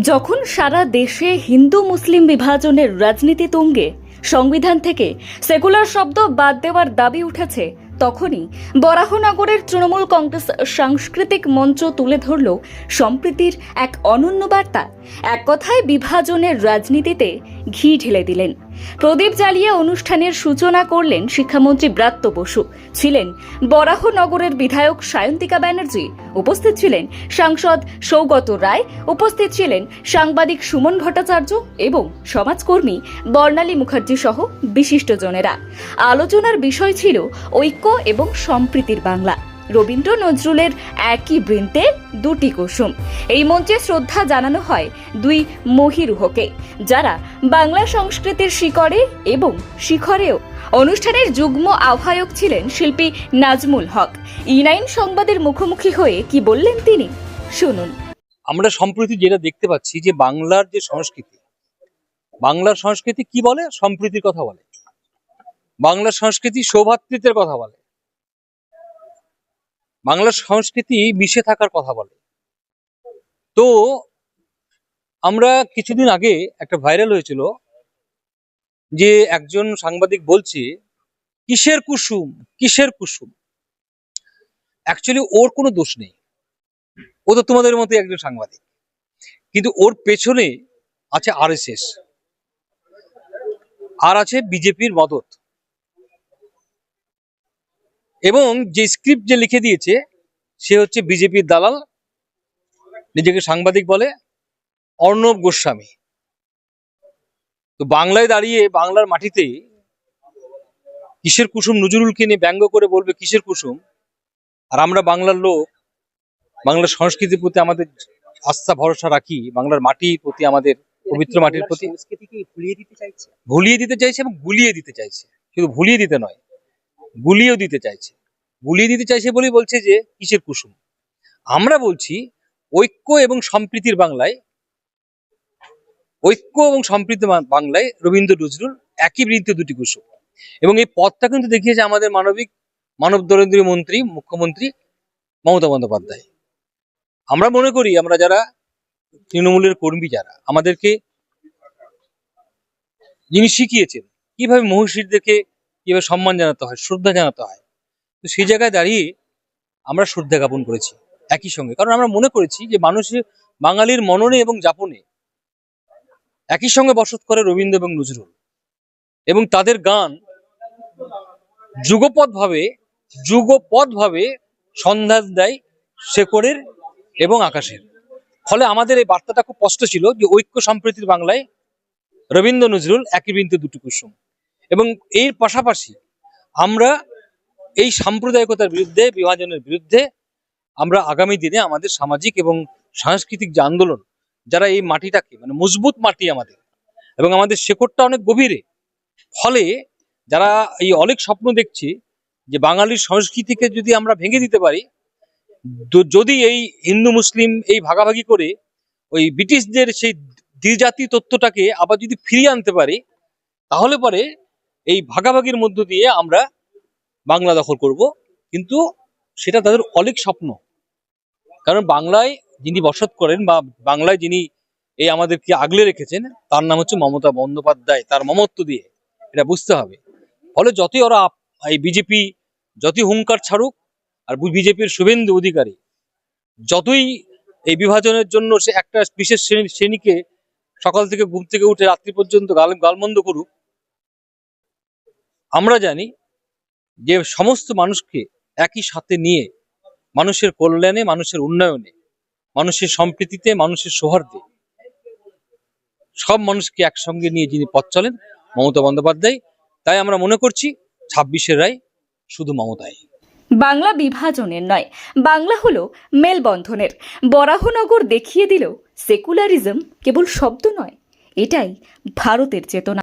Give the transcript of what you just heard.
যখন সারা দেশে হিন্দু মুসলিম বিভাজনের রাজনীতি তুঙ্গে, সংবিধান থেকে সেকুলার শব্দ বাদ দেওয়ার দাবি উঠেছে, তখনই বরাহনগরের তৃণমূল কংগ্রেস সাংস্কৃতিক মঞ্চ তুলে ধরল সম্প্রীতির এক অনন্য বার্তা। এক কথায়, বিভাজনের রাজনীতিতে ঘি ঢেলে দিলেন। প্রদীপ জ্বালিয়ে অনুষ্ঠানের সূচনা করলেন শিক্ষামন্ত্রী ব্রাত্য বসু। ছিলেন বরাহনগরের বিধায়ক সায়ন্তিকা ব্যানার্জি। উপস্থিত ছিলেন সাংসদ সৌগত রায়। উপস্থিত ছিলেন সাংবাদিক সুমন ভট্টাচার্য এবং সমাজকর্মী বর্ণালী মুখার্জি সহ বিশিষ্টজনেরা আলোচনার বিষয় ছিল ঐক্য এবং সম্প্রীতির বাংলা। রবীন্দ্র নজরুলের একই বৃন্তে দুটি কুসুম। এই মঞ্চে শ্রদ্ধা জানানো হয় দুই মহিরুহকে, যারা বাংলা সংস্কৃতির শিকড়ে এবং শিখরেও অনুষ্ঠানের যুগ্ম আহ্বায়ক ছিলেন শিল্পী নাজমুল হক। ইনাইন সংবাদের মুখোমুখি হয়ে কি বললেন তিনি? শুনুন। আমরা সম্প্রতি যেটা দেখতে পাচ্ছি যে বাংলার যে সংস্কৃতি, বাংলার সংস্কৃতি কি বলে? সম্প্রীতির কথা বলে। বাংলার সংস্কৃতি সৌভাতৃত্বের কথা বলে। বাংলার সংস্কৃতি মিশে থাকার কথা বলে। তো আমরা কিছুদিন আগে একটা ভাইরাল হয়েছিল যে একজন সাংবাদিক বলছে, কিসের কুসুম? কিসের কুসুম? অ্যাকচুয়ালি ওর কোনো দোষ নেই। ও তো তোমাদের মতোই একজন সাংবাদিক। কিন্তু ওর পেছনে আছে আরএসএস আর আছে বিজেপির মদত। এবং যে স্ক্রিপ্ট যে লিখে দিয়েছে সে হচ্ছে বিজেপির দালাল নিজেকে সাংবাদিক বলে অর্ণব গোস্বামী। তো বাংলায় দাঁড়িয়ে বাংলার মাটিতে কিসের কুসুম নজরুলকে নিয়ে ব্যঙ্গ করে বলবে কিসের কুসুম? আর আমরা বাংলার লোক বাংলার সংস্কৃতির প্রতি আমাদের আস্থা ভরসা রাখি বাংলার মাটির প্রতি আমাদের পবিত্র মাটির প্রতি। সংস্কৃতিকে ভুলিয়ে দিতে চাইছে? ভুলিয়ে দিতে চাইছে এবং গুলিয়ে দিতে চাইছে। শুধু ভুলিয়ে দিতে নয় গুলিয়েও দিতে চাইছে। গুলিয়ে দিতে চাইছে বলেই বলছে যে, কিসের কুসুম? আমরা বলছি, ঐক্য এবং সম্প্রীতির বাংলায়, ঐক্য এবং সম্প্রীতি বাংলায় রবীন্দ্র নজরুল একই বৃত্তে দুটি কুসুম। এবং এই পথটা কিন্তু দেখিয়েছে আমাদের মানবিক, মানব দরিদ্রী মন্ত্রী, মুখ্যমন্ত্রী মমতা বন্দ্যোপাধ্যায়। আমরা মনে করি, আমরা যারা তৃণমূলের কর্মী যারা, আমাদেরকে যিনি শিখিয়েছেন, কীভাবে মহিষীদেরকে কীভাবে সম্মান জানাতে হয়, শ্রদ্ধা জানাতে হয়, তো সেই জায়গায় দাঁড়িয়ে আমরা শ্রদ্ধা জ্ঞাপন করেছি একই সঙ্গে। কারণ আমরা মনে করেছি যে মানুষের বাঙালির মননে এবং যাপনে একই সঙ্গে বসত করে রবীন্দ্র এবং নজরুল এবং তাদের গান যুগপৎ ভাবে যুগপৎ ভাবে সন্ধান দেয় শেকড়ের এবং আকাশের। ফলে আমাদের এই বার্তাটা খুব স্পষ্ট ছিল যে ঐক্য সম্প্রীতির বাংলায় রবীন্দ্র, নজরুল একই বৃন্তে দুটি কুসুম এবং এর পাশাপাশি আমরা এই সাম্প্রদায়িকতার বিরুদ্ধে, বিভাজনের বিরুদ্ধে আমরা আগামী দিনে আমাদের সামাজিক এবং সাংস্কৃতিক যে আন্দোলন, যারা এই মাটিটাকে মানে মজবুত মাটি আমাদের এবং আমাদের শেকড়টা অনেক গভীরে, ফলে যারা এই অনেক স্বপ্ন দেখছে যে বাঙালির সংস্কৃতিকে যদি আমরা ভেঙে দিতে পারি যদি এই হিন্দু, মুসলিম এই ভাগাভাগি করে ওই ব্রিটিশদের সেই দ্বিজাতি তত্ত্বটাকে আবার যদি ফিরিয়ে আনতে পারি, তাহলে পরে এই ভাগাভাগির মধ্য দিয়ে আমরা বাংলা দখল করব। কিন্তু সেটা তাদের অনেক স্বপ্ন। কারণ বাংলায় যিনি বসত করেন বা বাংলায় যিনি এই আমাদেরকে আগলে রেখেছেন, তার নাম হচ্ছে মমতা বন্দ্যোপাধ্যায়। তার মমত্ব দিয়ে এটা বুঝতে হবে। ফলে যতই ওরা এই বিজেপি যতই হুঙ্কার ছাড়ুক আর বিজেপির শুভেন্দু অধিকারী, যতই এই বিভাজনের জন্য সে একটা বিশেষ শ্রেণি শ্রেণীকে সকাল থেকে ঘুম থেকে উঠে রাত্রি পর্যন্ত গাল গালমন্দ করুক আমরা জানি যে সমস্ত মানুষকে একই সাথে নিয়ে, মানুষের কল্যাণে, মানুষের উন্নয়নে, মানুষের সম্প্রীতিতে, মানুষের সৌহার্দ্যে সব মানুষকে একসঙ্গে নিয়ে যিনি পথ চলেন, মমতা বন্দ্যোপাধ্যায়, তাই আমরা মনে করছি ছাব্বিশের রায় শুধু মমতায় বাংলা বিভাজনের নয়, বাংলা হলো মেলবন্ধনের। বরাহনগর দেখিয়ে দিল সেকুলারিজম কেবল শব্দ নয়, এটাই ভারতের চেতনা।